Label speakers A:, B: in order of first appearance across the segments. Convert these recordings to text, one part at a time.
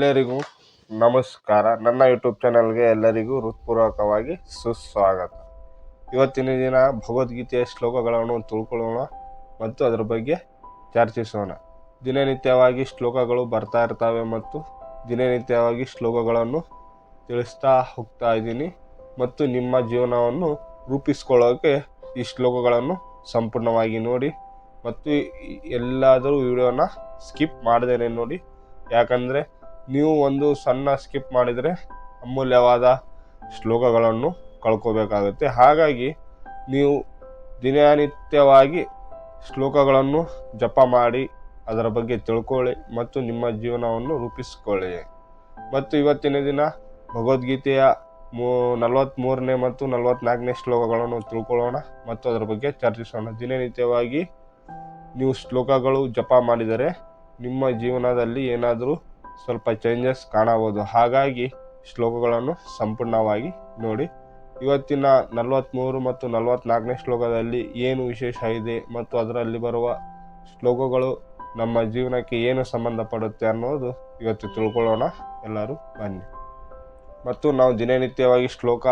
A: ಎಲ್ಲರಿಗೂ ನಮಸ್ಕಾರ. ನನ್ನ ಯೂಟ್ಯೂಬ್ ಚಾನಲ್ಗೆ ಎಲ್ಲರಿಗೂ ಹೃತ್ಪೂರ್ವಕವಾಗಿ ಸುಸ್ವಾಗತ. ಇವತ್ತಿನ ದಿನ ಭಗವದ್ಗೀತೆಯ ಶ್ಲೋಕಗಳನ್ನು ತಿಳ್ಕೊಳ್ಳೋಣ ಮತ್ತು ಅದರ ಬಗ್ಗೆ ಚರ್ಚಿಸೋಣ. ದಿನನಿತ್ಯವಾಗಿ ಶ್ಲೋಕಗಳು ಬರ್ತಾ ಇರ್ತವೆ ಮತ್ತು ದಿನನಿತ್ಯವಾಗಿ ಶ್ಲೋಕಗಳನ್ನು ತಿಳಿಸ್ತಾ ಹೋಗ್ತಾ ಇದ್ದೀನಿ ಮತ್ತು ನಿಮ್ಮ ಜೀವನವನ್ನು ರೂಪಿಸ್ಕೊಳ್ಳೋಕೆ ಈ ಶ್ಲೋಕಗಳನ್ನು ಸಂಪೂರ್ಣವಾಗಿ ನೋಡಿ ಮತ್ತು ಎಲ್ಲಾದರೂ ವಿಡಿಯೋನ ಸ್ಕಿಪ್ ಮಾಡದೇನೆ ನೋಡಿ. ಯಾಕಂದರೆ ನೀವು ಒಂದು ಸಣ್ಣ ಸ್ಕಿಪ್ ಮಾಡಿದರೆ ಅಮೂಲ್ಯವಾದ ಶ್ಲೋಕಗಳನ್ನು ಕಳ್ಕೋಬೇಕಾಗುತ್ತೆ. ಹಾಗಾಗಿ ನೀವು ದಿನನಿತ್ಯವಾಗಿ ಶ್ಲೋಕಗಳನ್ನು ಜಪ ಮಾಡಿ, ಅದರ ಬಗ್ಗೆ ತಿಳ್ಕೊಳ್ಳಿ ಮತ್ತು ನಿಮ್ಮ ಜೀವನವನ್ನು ರೂಪಿಸಿಕೊಳ್ಳಿ. ಮತ್ತು ಇವತ್ತಿನ ದಿನ ಭಗವದ್ಗೀತೆಯ ಮೂ ನಲವತ್ತ್ಮೂರನೇ ಮತ್ತು ನಲವತ್ತ್ನಾಲ್ಕನೇ ಶ್ಲೋಕಗಳನ್ನು ತಿಳ್ಕೊಳ್ಳೋಣ ಮತ್ತು ಅದರ ಬಗ್ಗೆ ಚರ್ಚಿಸೋಣ. ದಿನನಿತ್ಯವಾಗಿ ನೀವು ಶ್ಲೋಕಗಳು ಜಪ ಮಾಡಿದರೆ ನಿಮ್ಮ ಜೀವನದಲ್ಲಿ ಏನಾದರೂ ಸ್ವಲ್ಪ ಚೇಂಜಸ್ ಕಾಣಬಹುದು ಹಾಗಾಗಿ ಶ್ಲೋಕಗಳನ್ನು ಸಂಪೂರ್ಣವಾಗಿ ನೋಡಿ. ಇವತ್ತಿನ ನಲವತ್ತ್ಮೂರು ಮತ್ತು ನಲವತ್ತ್ನಾಲ್ಕನೇ ಶ್ಲೋಕದಲ್ಲಿ ಏನು ವಿಶೇಷ ಇದೆ ಮತ್ತು ಅದರಲ್ಲಿ ಬರುವ ಶ್ಲೋಕಗಳು ನಮ್ಮ ಜೀವನಕ್ಕೆ ಏನು ಸಂಬಂಧಪಡುತ್ತೆ ಅನ್ನೋದು ಇವತ್ತು ತಿಳ್ಕೊಳ್ಳೋಣ. ಎಲ್ಲರೂ ಬನ್ನಿ. ಮತ್ತು ನಾವು ದಿನನಿತ್ಯವಾಗಿ ಶ್ಲೋಕ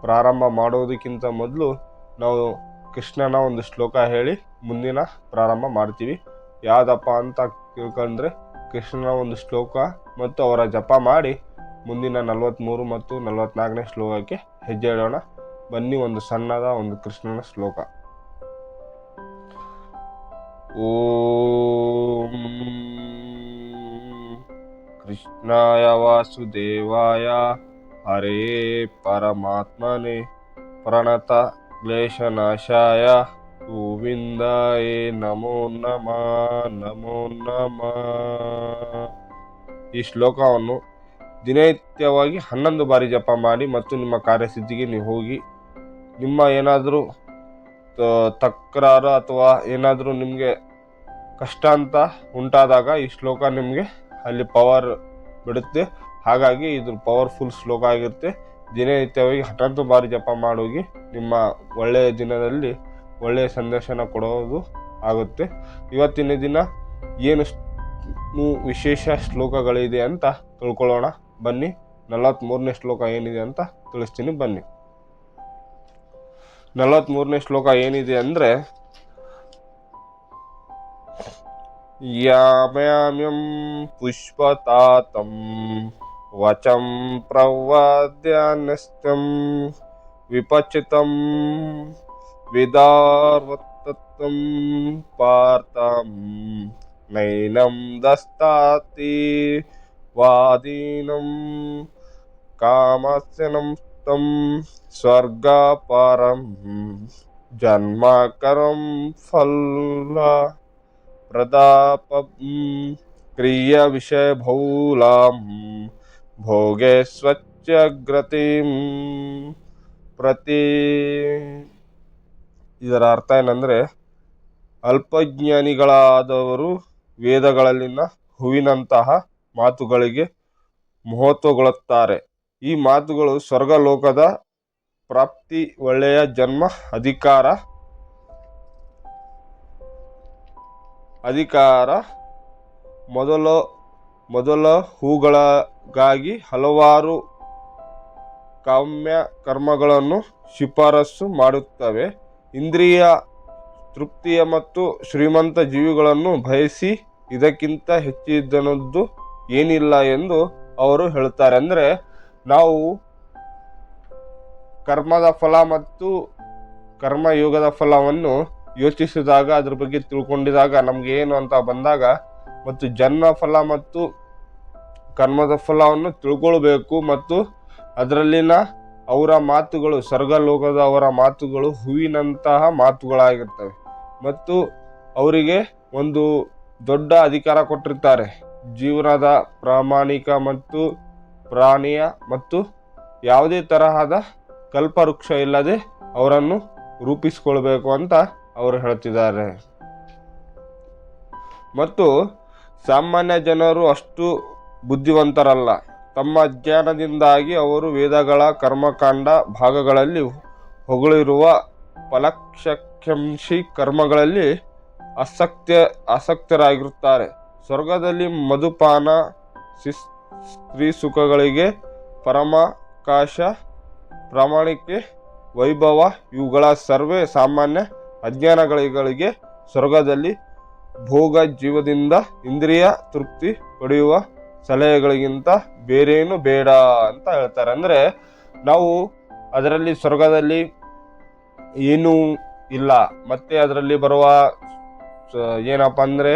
A: ಪ್ರಾರಂಭ ಮಾಡೋದಕ್ಕಿಂತ ಮೊದಲು ನಾವು ಕೃಷ್ಣನ ಒಂದು ಶ್ಲೋಕ ಹೇಳಿ ಮುಂದಿನ ಪ್ರಾರಂಭ ಮಾಡ್ತೀವಿ. ಯಾವುದಪ್ಪ ಅಂತ ತಿಳ್ಕೊಂಡ್ರೆ ಕೃಷ್ಣನ ಒಂದು ಶ್ಲೋಕ ಮತ್ತು ಅವರ ಜಪ ಮಾಡಿ ಮುಂದಿನ ನಲವತ್ತ್ಮೂರು ಮತ್ತು ನಲವತ್ತ್ನಾಲ್ಕನೇ ಶ್ಲೋಕಕ್ಕೆ ಹೆಜ್ಜೆ ಇಡೋಣ. ಬನ್ನಿ ಒಂದು ಸಣ್ಣದ ಒಂದು ಕೃಷ್ಣನ ಶ್ಲೋಕ. ಓಂ ಕೃಷ್ಣಾಯ ವಾಸುದೇವಾಯ ಹರೇ ಪರಮಾತ್ಮನೇ ಪ್ರಣತ ಕ್ಲೇಶನಾಶಾಯ ಗೋವಿಂದಾಯ ನಮೋ ನಮಃ ನಮೋ ನಮಃ. ಈ ಶ್ಲೋಕವನ್ನು ದಿನನಿತ್ಯವಾಗಿ ಹನ್ನೊಂದು ಬಾರಿ ಜಪ ಮಾಡಿ ಮತ್ತು ನಿಮ್ಮ ಕಾರ್ಯಸಿದ್ಧಿಗೆ ನೀವು ಹೋಗಿ ನಿಮ್ಮ ಏನಾದರೂ ತಕರಾರು ಅಥವಾ ಏನಾದರೂ ನಿಮಗೆ ಕಷ್ಟ ಅಂತ ಉಂಟಾದಾಗ ಈ ಶ್ಲೋಕ ನಿಮಗೆ ಅಲ್ಲಿ ಪವರ್ ಬಿಡುತ್ತೆ. ಹಾಗಾಗಿ ಇದು ಪವರ್ಫುಲ್ ಶ್ಲೋಕ ಆಗಿರುತ್ತೆ. ದಿನನಿತ್ಯವಾಗಿ ಹನ್ನೊಂದು ಬಾರಿ ಜಪ ಮಾಡೋಗಿ ನಿಮ್ಮ ಒಳ್ಳೆಯ ದಿನದಲ್ಲಿ ಒಳ್ಳೆಯ ಸಂದರ್ಶನ ಕೊಡೋದು ಆಗುತ್ತೆ. ಇವತ್ತಿನ ದಿನ ಏನು ವಿಶೇಷ ಶ್ಲೋಕಗಳಿದೆ ಅಂತ ತಿಳ್ಕೊಳ್ಳೋಣ. ಬನ್ನಿ ನಲವತ್ತ್ಮೂರನೇ ಶ್ಲೋಕ ಏನಿದೆ ಅಂತ ತಿಳಿಸ್ತೀನಿ, ಬನ್ನಿ. ನಲವತ್ತ್ಮೂರನೇ ಶ್ಲೋಕ ಏನಿದೆ ಅಂದರೆ, ಯಾಮ್ಯಾಮ್ಯಂ ಪುಷ್ಪತಾತಂ ವಚಂ ಪ್ರವಾದ್ಯಾನ್ಯಸ್ತಂ ವಿಪಚಿತಂ विदार्वत्तत्वं पार्थं नैनं दस्ताति वादीनं कामस्यनं तं स्वर्गापरं जन्माकरं फल्ला प्रदापं भोगे स्वच्छग्रतिं प्रति ಇದರ ಅರ್ಥ ಏನಂದರೆ ಅಲ್ಪಜ್ಞಾನಿಗಳಾದವರು ವೇದಗಳಲ್ಲಿನ ಹೂವಿನಂತಹ ಮಾತುಗಳಿಗೆ ಮಹತ್ವಗೊಳ್ಳುತ್ತಾರೆ. ಈ ಮಾತುಗಳು ಸ್ವರ್ಗಲೋಕದ ಪ್ರಾಪ್ತಿ, ಒಳ್ಳೆಯ ಜನ್ಮ, ಅಧಿಕಾರ ಅಧಿಕಾರ ಮೊದಲ ಮೊದಲ ಹೂಗಳಿಗಾಗಿ ಹಲವಾರು ಕಾಮ್ಯ ಕರ್ಮಗಳನ್ನು ಶಿಫಾರಸು ಮಾಡುತ್ತವೆ. ಇಂದ್ರಿಯ ತೃಪ್ತಿಯ ಮತ್ತು ಶ್ರೀಮಂತ ಜೀವಿಗಳನ್ನು ಬಯಸಿ ಇದಕ್ಕಿಂತ ಹೆಚ್ಚಿದ್ದನದ್ದು ಏನಿಲ್ಲ ಎಂದು ಅವರು ಹೇಳುತ್ತಾರೆ ಅಂದರೆ ನಾವು ಕರ್ಮದ ಫಲ ಮತ್ತು ಕರ್ಮಯೋಗದ ಫಲವನ್ನು ಯೋಚಿಸಿದಾಗ, ಅದ್ರ ಬಗ್ಗೆ ತಿಳ್ಕೊಂಡಿದಾಗ, ನಮ್ಗೆ ಏನು ಅಂತ ಬಂದಾಗ ಮತ್ತು ಜನ್ಮ ಫಲ ಮತ್ತು ಕರ್ಮದ ಫಲವನ್ನು ತಿಳ್ಕೊಳ್ಬೇಕು ಮತ್ತು ಅದರಲ್ಲಿನ ಅವರ ಮಾತುಗಳು, ಸ್ವರ್ಗಲೋಕದ ಅವರ ಮಾತುಗಳು ಹೂವಿನಂತಹ ಮಾತುಗಳಾಗಿರ್ತವೆ. ಮತ್ತು ಅವರಿಗೆ ಒಂದು ದೊಡ್ಡ ಅಧಿಕಾರ ಕೊಟ್ಟಿರ್ತಾರೆ. ಜೀವನದ ಪ್ರಾಮಾಣಿಕ ಮತ್ತು ಪ್ರಾಣಿಯ ಮತ್ತು ಯಾವುದೇ ತರಹದ ಕಲ್ಪವೃಕ್ಷ ಇಲ್ಲದೆ ಅವರನ್ನು ರೂಪಿಸಿಕೊಳ್ಬೇಕು ಅಂತ ಅವರು ಹೇಳ್ತಿದ್ದಾರೆ. ಮತ್ತು ಸಾಮಾನ್ಯ ಜನರು ಅಷ್ಟು ಬುದ್ಧಿವಂತರಲ್ಲ. ತಮ್ಮ ಅಜ್ಞಾನದಿಂದಾಗಿ ಅವರು ವೇದಗಳ ಕರ್ಮಕಾಂಡ ಭಾಗಗಳಲ್ಲಿ ಹೊಗಳಿರುವ ಫಲಕ್ಷಕ್ಷಂಶಿ ಕರ್ಮಗಳಲ್ಲಿ ಆಸಕ್ತ ಆಸಕ್ತರಾಗಿರುತ್ತಾರೆ. ಸ್ವರ್ಗದಲ್ಲಿ ಮಧುಪಾನ ಸ್ತ್ರೀ ಸುಖಗಳಿಗೆ ಪರಮಾಕಾಶ ಪ್ರಾಮಾಣಿಕೆ, ವೈಭವ, ಇವುಗಳ ಸರ್ವೇ ಸಾಮಾನ್ಯ ಅಜ್ಞಾನಗಳಿಗೆ ಸ್ವರ್ಗದಲ್ಲಿ ಭೋಗ ಜೀವದಿಂದ ಇಂದ್ರಿಯ ತೃಪ್ತಿ ಪಡೆಯುವ ಸಲಹೆಗಳಿಗಿಂತ ಬೇರೇನು ಬೇಡ ಅಂತ ಹೇಳ್ತಾರೆ. ಅಂದರೆ ನಾವು ಅದರಲ್ಲಿ ಸ್ವರ್ಗದಲ್ಲಿ ಏನೂ ಇಲ್ಲ, ಮತ್ತೆ ಅದರಲ್ಲಿ ಬರುವ ಏನಪ್ಪ ಅಂದರೆ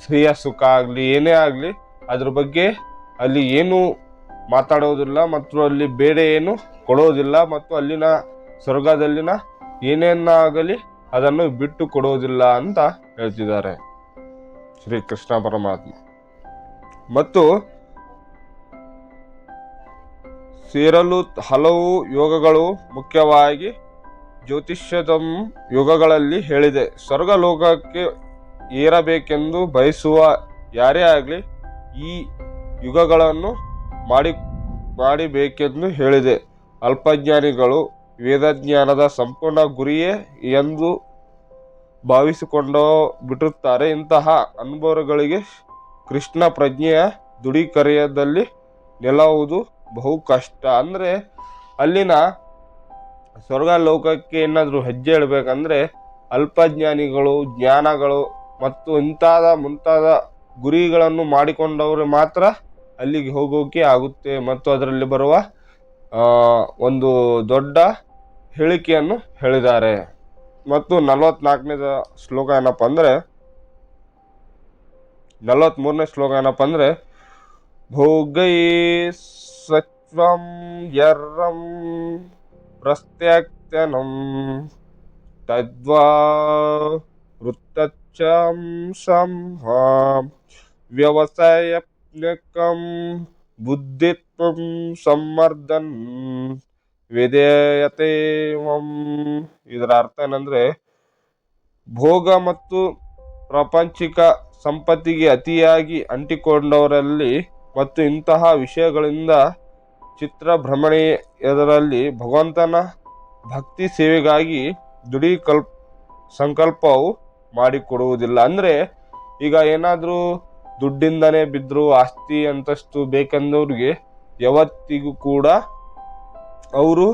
A: ಸ್ತ್ರೀಯ ಸುಖ ಆಗಲಿ, ಏನೇ ಆಗಲಿ, ಅದ್ರ ಬಗ್ಗೆ ಅಲ್ಲಿ ಏನು ಮಾತಾಡೋದಿಲ್ಲ, ಮತ್ತು ಅಲ್ಲಿ ಬೇರೆ ಏನು ಕೊಡೋದಿಲ್ಲ, ಮತ್ತು ಅಲ್ಲಿನ ಸ್ವರ್ಗದಲ್ಲಿನ ಏನೇನಾಗಲಿ ಅದನ್ನು ಬಿಟ್ಟು ಕೊಡೋದಿಲ್ಲ ಅಂತ ಹೇಳ್ತಿದ್ದಾರೆ ಶ್ರೀ ಕೃಷ್ಣ ಪರಮಾತ್ಮ. ಮತ್ತು ಸೇರಲು ಹಲವು ಯೋಗಗಳು ಮುಖ್ಯವಾಗಿ ಜ್ಯೋತಿಷ್ಯದ ಯುಗಗಳಲ್ಲಿ ಹೇಳಿದೆ. ಸ್ವರ್ಗ ಲೋಕಕ್ಕೆ ಏರಬೇಕೆಂದು ಬಯಸುವ ಯಾರೇ ಆಗಲಿ ಈ ಯುಗಗಳನ್ನು ಮಾಡಿ, ಮಾಡಬೇಕೆಂದು ಹೇಳಿದೆ. ಅಲ್ಪಜ್ಞಾನಿಗಳು ವೇದಜ್ಞಾನದ ಸಂಪೂರ್ಣ ಗುರಿಯೇ ಎಂದು ಭಾವಿಸಿಕೊಂಡು ಬಿಟ್ಟಿರುತ್ತಾರೆ. ಇಂತಹ ಅನುಭವಗಳಿಗೆ ಕೃಷ್ಣ ಪ್ರಜ್ಞೆಯ ದುಡಿಕರೆಯದಲ್ಲಿ ನೆಲವುದು ಬಹು ಕಷ್ಟ. ಅಂದರೆ ಅಲ್ಲಿನ ಸ್ವರ್ಗ ಲೋಕಕ್ಕೆ ಏನಾದರೂ ಹೆಜ್ಜೆ ಇಡಬೇಕಂದ್ರೆ ಅಲ್ಪಜ್ಞಾನಿಗಳು, ಜ್ಞಾನಗಳು ಮತ್ತು ಇಂತಾದ ಮುಂತಾದ ಗುರಿಗಳನ್ನು ಮಾಡಿಕೊಂಡವರು ಮಾತ್ರ ಅಲ್ಲಿಗೆ ಹೋಗೋಕೆ ಆಗುತ್ತೆ. ಮತ್ತು ಅದರಲ್ಲಿ ಬರುವ ಒಂದು ದೊಡ್ಡ ಹೇಳಿಕೆಯನ್ನು ಹೇಳಿದ್ದಾರೆ. ಮತ್ತು ನಲವತ್ನಾಲ್ಕನೇದ ಶ್ಲೋಕ ಏನಪ್ಪ ಅಂದರೆ ನಲವತ್ತ್ಮೂರನೇ ಶ್ಲೋಕ ಏನಪ್ಪ ಅಂದರೆ, ಭೋಗೈ ಸತ್ವಂ ಯರ್ರಂ ಪ್ರಸ್ತ್ಯಕ್ತನಂ ತದ್ವಾ ವೃತ್ತಚ್ಚಂ ಸಂಹಾಂ ವ್ಯವಸಾಯಪ್ನಕಂ ಬುದ್ಧಿತ್ವಂ ಸಂವರ್ಧನ್ ವಿಧೇಯತೆ ಇದರ ಅರ್ಥ ಏನಂದರೆ, ಭೋಗ ಮತ್ತು ಪ್ರಾಪಂಚಿಕ ಸಂಪತ್ತಿಗೆ ಅತಿಯಾಗಿ ಅಂಟಿಕೊಂಡವರಲ್ಲಿ ಮತ್ತು ಇಂತಹ ವಿಷಯಗಳಿಂದ ಚಿತ್ರಭ್ರಮಣೆಯದರಲ್ಲಿ ಭಗವಂತನ ಭಕ್ತಿ ಸೇವೆಗಾಗಿ ದುಡಿ ಕಲ್ಪ್ ಸಂಕಲ್ಪವು ಮಾಡಿಕೊಡುವುದಿಲ್ಲ. ಅಂದರೆ ಈಗ ಏನಾದರೂ ದುಡ್ಡಿಂದನೇ ಬಿದ್ದರೂ ಆಸ್ತಿ ಅಂತಸ್ತು ಬೇಕೆಂದವ್ರಿಗೆ ಯಾವತ್ತಿಗೂ ಕೂಡ ಅವರು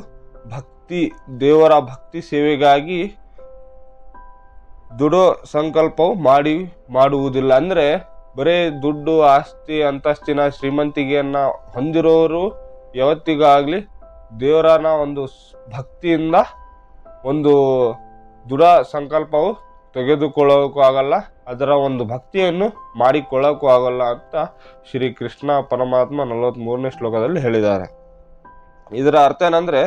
A: ಭಕ್ತಿ, ದೇವರ ಭಕ್ತಿ ಸೇವೆಗಾಗಿ ದುಡೋ ಸಂಕಲ್ಪವು ಮಾಡಿ, ಮಾಡುವುದಿಲ್ಲ. ಅಂದರೆ ಬರೇ ದುಡ್ಡು, ಆಸ್ತಿ, ಅಂತಸ್ತಿನ ಶ್ರೀಮಂತಿಗೆಯನ್ನು ಹೊಂದಿರೋರು ಯಾವತ್ತಿಗಾಗಲಿ ದೇವರನ ಒಂದು ಭಕ್ತಿಯಿಂದ ಒಂದು ದೃಢ ಸಂಕಲ್ಪವು ತೆಗೆದುಕೊಳ್ಳೋಕ್ಕೂ ಆಗಲ್ಲ, ಅದರ ಒಂದು ಭಕ್ತಿಯನ್ನು ಮಾಡಿಕೊಳ್ಳೋಕ್ಕೂ ಆಗಲ್ಲ ಅಂತ ಶ್ರೀ ಕೃಷ್ಣ ಪರಮಾತ್ಮ ನಲವತ್ತ್ಮೂರನೇ ಶ್ಲೋಕದಲ್ಲಿ ಹೇಳಿದ್ದಾರೆ. ಇದರ ಅರ್ಥ ಏನಂದರೆ,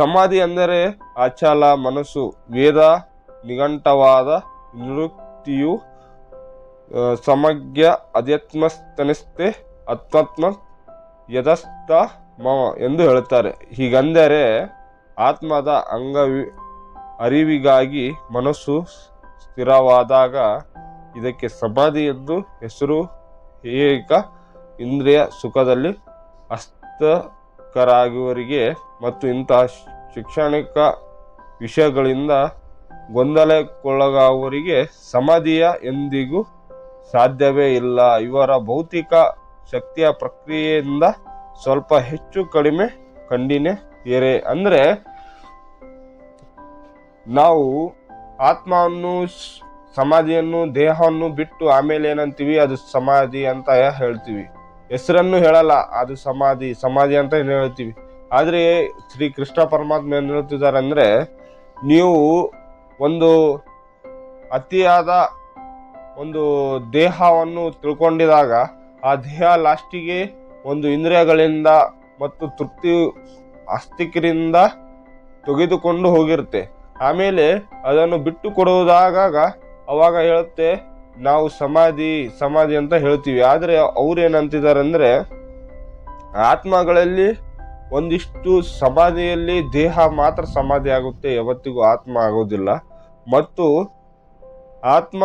A: ಸಮಾಧಿ ಅಂದರೆ ಅಚಲ ಮನಸ್ಸು, ವೇದ ನಿಘಂಟವಾದ ನಿವೃತ್ತಿಯು ಸಮಗ್ರ ಅಧ್ಯಾತ್ಮಸ್ತನಿಸ್ತೆ ಅತ್ಮಾತ್ಮ ಯಥಸ್ಥ ಮಮ ಎಂದು ಹೇಳುತ್ತಾರೆ. ಹೀಗಂದರೆ ಆತ್ಮದ ಅಂಗವಿ, ಅರಿವಿಗಾಗಿ ಮನಸ್ಸು ಸ್ಥಿರವಾದಾಗ ಇದಕ್ಕೆ ಸಮಾಧಿ ಎಂದು ಹೆಸರು ಏಕ ಇಂದ್ರಿಯ ಸುಖದಲ್ಲಿ ಹಸ್ತಕರಾಗುವವರಿಗೆ ಮತ್ತು ಇಂತಹ ಶಿಕ್ಷಣಿಕ ವಿಷಯಗಳಿಂದ ಗೊಂದಲಕ್ಕೊಳಗಾಗುವವರಿಗೆ ಸಮಾಧಿಯ ಎಂದಿಗೂ ಸಾಧ್ಯವೇ ಇಲ್ಲ. ಇವರ ಭೌತಿಕ ಶಕ್ತಿಯ ಪ್ರಕ್ರಿಯೆಯಿಂದ ಸ್ವಲ್ಪ ಹೆಚ್ಚು ಕಡಿಮೆ ಕಂಡಿನೇ ಏರೆ. ಅಂದರೆ ನಾವು ಆತ್ಮವನ್ನು, ಸಮಾಧಿಯನ್ನು, ದೇಹವನ್ನು ಬಿಟ್ಟು ಆಮೇಲೆ ಏನಂತೀವಿ? ಅದು ಸಮಾಧಿ ಅಂತ ಹೇಳ್ತೀವಿ. ಹೆಸರನ್ನು ಹೇಳಲ್ಲ, ಅದು ಸಮಾಧಿ ಸಮಾಧಿ ಅಂತ ಏನು ಹೇಳ್ತೀವಿ. ಆದರೆ ಶ್ರೀ ಕೃಷ್ಣ ಪರಮಾತ್ಮ ಏನು ಹೇಳ್ತಿದ್ದಾರೆ ಅಂದರೆ, ನೀವು ಒಂದು ಅತಿಯಾದ ಒಂದು ದೇಹವನ್ನು ತಿಳ್ಕೊಂಡಿದಾಗ ಆ ದೇಹ ಲಾಸ್ಟಿಗೆ ಒಂದು ಇಂದ್ರಿಯಗಳಿಂದ ಮತ್ತು ತೃಪ್ತಿ ಅಸ್ತಿಕರಿಂದ ತೆಗೆದುಕೊಂಡು ಹೋಗಿರುತ್ತೆ. ಆಮೇಲೆ ಅದನ್ನು ಬಿಟ್ಟು ಕೊಡುವುದಾಗ ಅವಾಗ ಹೇಳುತ್ತೆ, ನಾವು ಸಮಾಧಿ ಸಮಾಧಿ ಅಂತ ಹೇಳ್ತೀವಿ. ಆದರೆ ಅವ್ರು ಏನಂತಿದ್ದಾರೆ ಅಂದರೆ ಆತ್ಮಗಳಲ್ಲಿ ಒಂದಿಷ್ಟು ಸಮಾಧಿಯಲ್ಲಿ ದೇಹ ಮಾತ್ರ ಸಮಾಧಿ ಆಗುತ್ತೆ, ಯಾವತ್ತಿಗೂ ಆತ್ಮ ಆಗೋದಿಲ್ಲ. ಮತ್ತು ಆತ್ಮ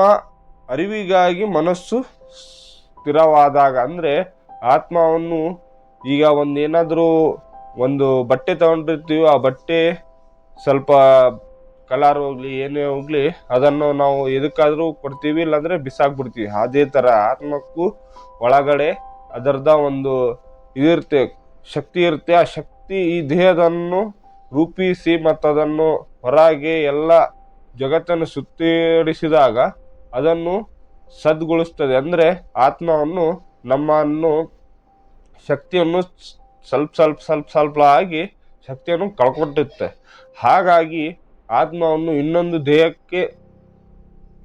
A: ಅರಿವಿಗಾಗಿ ಮನಸ್ಸು ಸ್ಥಿರವಾದಾಗ, ಅಂದರೆ ಆತ್ಮವನ್ನು ಈಗ ಒಂದೇನಾದರೂ ಒಂದು ಬಟ್ಟೆ ತಗೊಂಡಿರ್ತೀವಿ, ಆ ಬಟ್ಟೆ ಸ್ವಲ್ಪ ಕಲರ್ ಹೋಗ್ಲಿ, ಏನೇ ಹೋಗ್ಲಿ, ಅದನ್ನು ನಾವು ಎದಕ್ಕಾದರೂ ಕೊಡ್ತೀವಿ, ಇಲ್ಲಾಂದರೆ ಬಿಸಾಕ್ಬಿಡ್ತೀವಿ. ಅದೇ ಥರ ಆತ್ಮಕ್ಕೂ ಒಳಗಡೆ ಅದರದ ಒಂದು ಇದಿರುತ್ತೆ. ಶಕ್ತಿ ಇರುತ್ತೆ. ಆ ಶಕ್ತಿ ಈ ದೇಹದನ್ನು ರೂಪಿಸಿ ಮತ್ತು ಅದನ್ನು ಹೊರಗೆ ಎಲ್ಲ ಜಗತ್ತನ್ನು ಸುತ್ತರಿಸಿದಾಗ ಅದನ್ನು ಸದ್ಗೊಳಿಸ್ತದೆ. ಅಂದರೆ ಆತ್ಮವನ್ನು ನಮ್ಮನ್ನು ಶಕ್ತಿಯನ್ನು ಸ್ವಲ್ಪ ಸ್ವಲ್ಪ ಸ್ವಲ್ಪ ಸ್ವಲ್ಪ ಆಗಿ ಶಕ್ತಿಯನ್ನು ಕಳ್ಕೊಟ್ಟಿರುತ್ತೆ. ಹಾಗಾಗಿ ಆತ್ಮವನ್ನು ಇನ್ನೊಂದು ದೇಹಕ್ಕೆ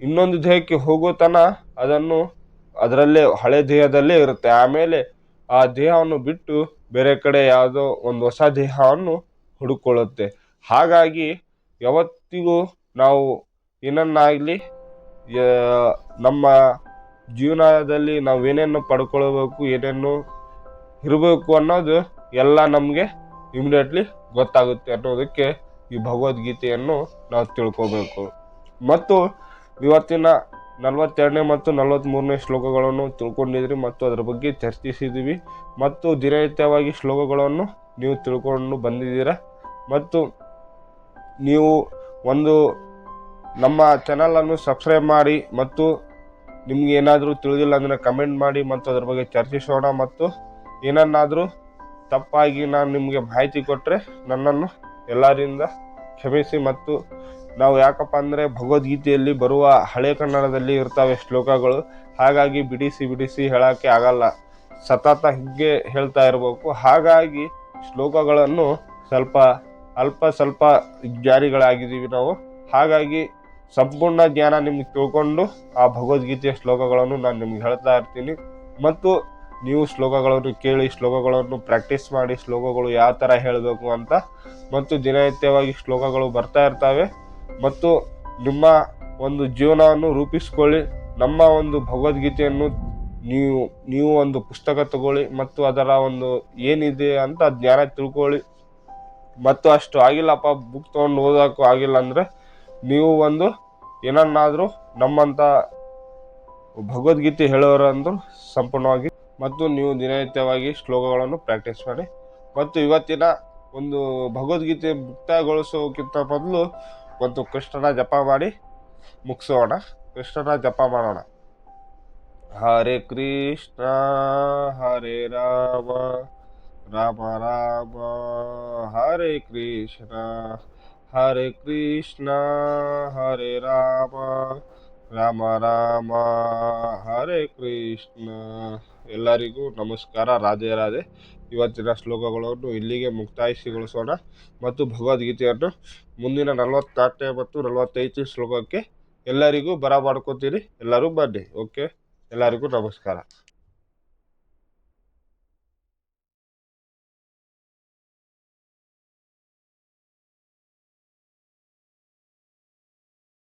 A: ಇನ್ನೊಂದು ದೇಹಕ್ಕೆ ಹೋಗೋ ತನ ಅದನ್ನು ಅದರಲ್ಲೇ ಹಳೆ ದೇಹದಲ್ಲೇ ಇರುತ್ತೆ. ಆಮೇಲೆ ಆ ದೇಹವನ್ನು ಬಿಟ್ಟು ಬೇರೆ ಕಡೆ ಯಾವುದೋ ಒಂದು ಹೊಸ ದೇಹವನ್ನು ಹುಡುಕೊಳ್ಳುತ್ತೆ. ಹಾಗಾಗಿ ಯಾವತ್ತಿಗೂ ನಾವು ಏನನ್ನಾಗಲಿ ನಮ್ಮ ಜೀವನದಲ್ಲಿ ನಾವು ಏನೇನು ಪಡ್ಕೊಳ್ಬೇಕು, ಏನೇನು ಇರಬೇಕು ಅನ್ನೋದು ಎಲ್ಲ ನಮಗೆ ಇಮಿಡಿಯೇಟ್ಲಿ ಗೊತ್ತಾಗುತ್ತೆ ಅನ್ನೋದಕ್ಕೆ ಈ ಭಗವದ್ಗೀತೆಯನ್ನು ನಾವು ತಿಳ್ಕೋಬೇಕು. ಮತ್ತು ಇವತ್ತಿನ ನಲವತ್ತೆರಡನೇ ಮತ್ತು ನಲವತ್ತ್ಮೂರನೇ ಶ್ಲೋಕಗಳನ್ನು ತಿಳ್ಕೊಂಡಿದ್ರಿ ಮತ್ತು ಅದರ ಬಗ್ಗೆ ಚರ್ಚಿಸಿದ್ದೀವಿ ಮತ್ತು ದಿನನಿತ್ಯವಾಗಿ ಶ್ಲೋಕಗಳನ್ನು ನೀವು ತಿಳ್ಕೊಂಡು ಬಂದಿದ್ದೀರ? ಮತ್ತು ನೀವು ಒಂದು ನಮ್ಮ ಚಾನಲನ್ನು ಸಬ್ಸ್ಕ್ರೈಬ್ ಮಾಡಿ ಮತ್ತು ನಿಮ್ಗೆ ಏನಾದರೂ ತಿಳಿದಿಲ್ಲ ಅಂದರೆ ಕಮೆಂಟ್ ಮಾಡಿ ಮತ್ತು ಅದ್ರ ಬಗ್ಗೆ ಚರ್ಚಿಸೋಣ. ಮತ್ತು ಏನನ್ನಾದರೂ ತಪ್ಪಾಗಿ ನಾನು ನಿಮಗೆ ಮಾಹಿತಿ ಕೊಟ್ಟರೆ ನನ್ನನ್ನು ಎಲ್ಲರಿಂದ ಕ್ಷಮಿಸಿ ಮತ್ತು ನಾವು ಯಾಕಪ್ಪ ಅಂದರೆ ಭಗವದ್ಗೀತೆಯಲ್ಲಿ ಬರುವ ಹಳೆ ಕನ್ನಡದಲ್ಲಿ ಇರ್ತವೆ ಶ್ಲೋಕಗಳು. ಹಾಗಾಗಿ ಬಿಡಿಸಿ ಬಿಡಿಸಿ ಹೇಳೋಕ್ಕೆ ಆಗಲ್ಲ. ಸತತ ಹೀಗೆ ಹೇಳ್ತಾ ಇರಬೇಕು. ಹಾಗಾಗಿ ಶ್ಲೋಕಗಳನ್ನು ಸ್ವಲ್ಪ ಅಲ್ಪ ಸ್ವಲ್ಪ ಜಾರಿಗಳಾಗಿದ್ದೀವಿ ನಾವು. ಹಾಗಾಗಿ ಸಂಪೂರ್ಣ ಜ್ಞಾನ ನಿಮ್ಗೆ ತಿಳ್ಕೊಂಡು ಆ ಭಗವದ್ಗೀತೆಯ ಶ್ಲೋಕಗಳನ್ನು ನಾನು ನಿಮ್ಗೆ ಹೇಳ್ತಾ ಇರ್ತೀನಿ. ಮತ್ತು ನೀವು ಶ್ಲೋಕಗಳನ್ನು ಕೇಳಿ, ಶ್ಲೋಕಗಳನ್ನು ಪ್ರಾಕ್ಟೀಸ್ ಮಾಡಿ, ಶ್ಲೋಕಗಳು ಯಾವ ಥರ ಹೇಳಬೇಕು ಅಂತ. ಮತ್ತು ದಿನನಿತ್ಯವಾಗಿ ಶ್ಲೋಕಗಳು ಬರ್ತಾ ಇರ್ತವೆ. ಮತ್ತು ನಿಮ್ಮ ಒಂದು ಜೀವನವನ್ನು ರೂಪಿಸ್ಕೊಳ್ಳಿ. ನಮ್ಮ ಒಂದು ಭಗವದ್ಗೀತೆಯನ್ನು ನೀವು ನೀವು ಒಂದು ಪುಸ್ತಕ ತಗೊಳ್ಳಿ ಮತ್ತು ಅದರ ಒಂದು ಏನಿದೆ ಅಂತ ಜ್ಞಾನ ತಿಳ್ಕೊಳ್ಳಿ. ಮತ್ತು ಅಷ್ಟು ಆಗಿಲ್ಲಪ್ಪ ಬುಕ್ ತೊಗೊಂಡು ಓದೋಕ್ಕೂ ಆಗಿಲ್ಲ ಅಂದರೆ ನೀವು ಒಂದು ಏನನ್ನಾದರೂ ನಮ್ಮಂಥ ಭಗವದ್ಗೀತೆ ಹೇಳೋರಂದ್ರು ಸಂಪೂರ್ಣವಾಗಿ ಮತ್ತು ನೀವು ದಿನನಿತ್ಯವಾಗಿ ಶ್ಲೋಕಗಳನ್ನು ಪ್ರಾಕ್ಟೀಸ್ ಮಾಡಿ. ಮತ್ತು ಇವತ್ತಿನ ಒಂದು ಭಗವದ್ಗೀತೆ ಮುಕ್ತಾಯಗೊಳಿಸೋಕ್ಕಿಂತ ಮೊದಲು ಒಂದು ಕೃಷ್ಣನ ಜಪ ಮಾಡಿ ಮುಗಿಸೋಣ. ಕೃಷ್ಣನ ಜಪ ಮಾಡೋಣ. ಹರೇ ಕೃಷ್ಣ, ಹರೇ ರಾಮ ರಾಮ ರಾಮ, ಹರೇ ಕೃಷ್ಣ ಹರೇ ಕೃಷ್ಣ, ಹರೇ ರಾಮ. ರಾಮ ರಾಮ, ಹರೇ ಕೃಷ್ಣ. ಎಲ್ಲರಿಗೂ ನಮಸ್ಕಾರ, ರಾಧೆ ರಾಧೆ. ಇವತ್ತಿನ ಶ್ಲೋಕಗಳನ್ನು ಇಲ್ಲಿಗೆ ಮುಕ್ತಾಯಿಸಿಗೊಳಿಸೋಣ ಮತ್ತು ಭಗವದ್ಗೀತೆಯನ್ನು ಮುಂದಿನ ನಲವತ್ತಾರನೇ ಮತ್ತು ನಲವತ್ತೈದು ಶ್ಲೋಕಕ್ಕೆ ಎಲ್ಲರಿಗೂ ಬರ ಮಾಡ್ಕೊತೀರಿ ಎಲ್ಲರೂ ಬನ್ನಿ, ಓಕೆ? ಎಲ್ಲರಿಗೂ ನಮಸ್ಕಾರ.